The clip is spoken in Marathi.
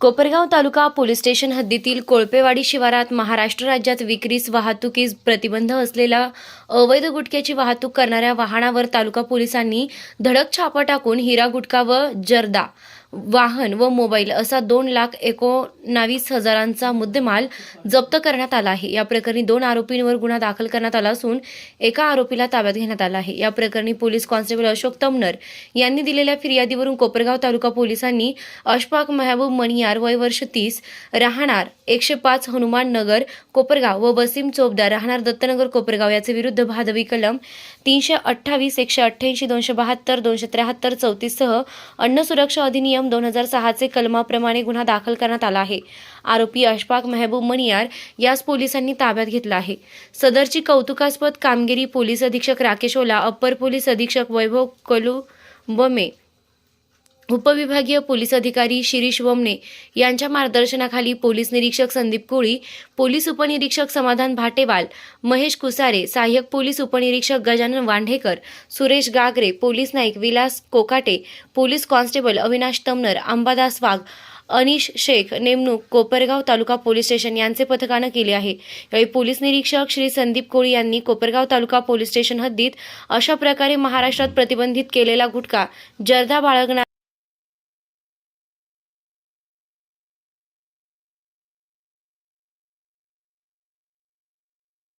कोपरगाव तालुका पोलीस स्टेशन हद्दीतील कोळपेवाडी शिवारात महाराष्ट्र राज्यात विक्रीस वाहतुकीस प्रतिबंध असलेल्या अवैध गुटख्याची वाहतूक करणाऱ्या वाहनावर तालुका पोलिसांनी धडक छापा टाकून हिरा गुटखा व जर्दा वाहन व मोबाईल असा दोन लाख एकोणावीस हजारांचा मुद्देमाल जप्त करण्यात आला आहे. या प्रकरणी दोन आरोपींवर गुन्हा दाखल करण्यात आला असून एका आरोपीला ताब्यात घेण्यात आला आहे. या प्रकरणी पोलीस कॉन्स्टेबल अशोक तमनर यांनी दिलेल्या फिर्यादीवरून कोपरगाव तालुका पोलिसांनी अशफाक महबूब मणियार वय वर्ष तीस राहणार एकशे पाच हनुमान नगर कोपरगाव व वसीम चोपदार राहणार दत्तनगर कोपरगाव याचे विरुद्ध भादवी कलम तीनशे अठ्ठावीस एकशे अठ्ठ्याऐंशी दोनशे बहात्तर दोनशे त्र्याहत्तर चौतीससह अन्न सुरक्षा अधिनियम दोन हजार सहाचे कलमाप्रमाणे गुन्हा दाखल करण्यात आला आहे. आरोपी अशफाक मेहबूब मणियार यास पोलिसांनी ताब्यात घेतला आहे. सदरची कौतुकास्पद कामगिरी पोलीस अधीक्षक राकेश ओला अप्पर पोलीस अधीक्षक वैभव कलू बमे उपविभागीय पोलीस अधिकारी शिरीष वमने यांच्या मार्गदर्शनाखाली पोलीस निरीक्षक संदीप कोळी पोलीस उपनिरीक्षक समाधान भाटेवाल महेश कुसारे सहाय्यक पोलीस उपनिरीक्षक Gajanan Wandhekar Suresh Gagare police Naik Vilas Kokate police constable Avinash Tamnar Ambadas Wagh Anish Shaikh नेमणूक कोपरगाव तालुका पोलीस स्टेशन यांचे पथकानं केले आहे. यावेळी पोलीस निरीक्षक श्री संदीप कोळी यांनी कोपरगाव तालुका पोलीस स्टेशन हद्दीत अशा प्रकारे महाराष्ट्रात प्रतिबंधित केलेला गुटखा जर्दा बाळगणार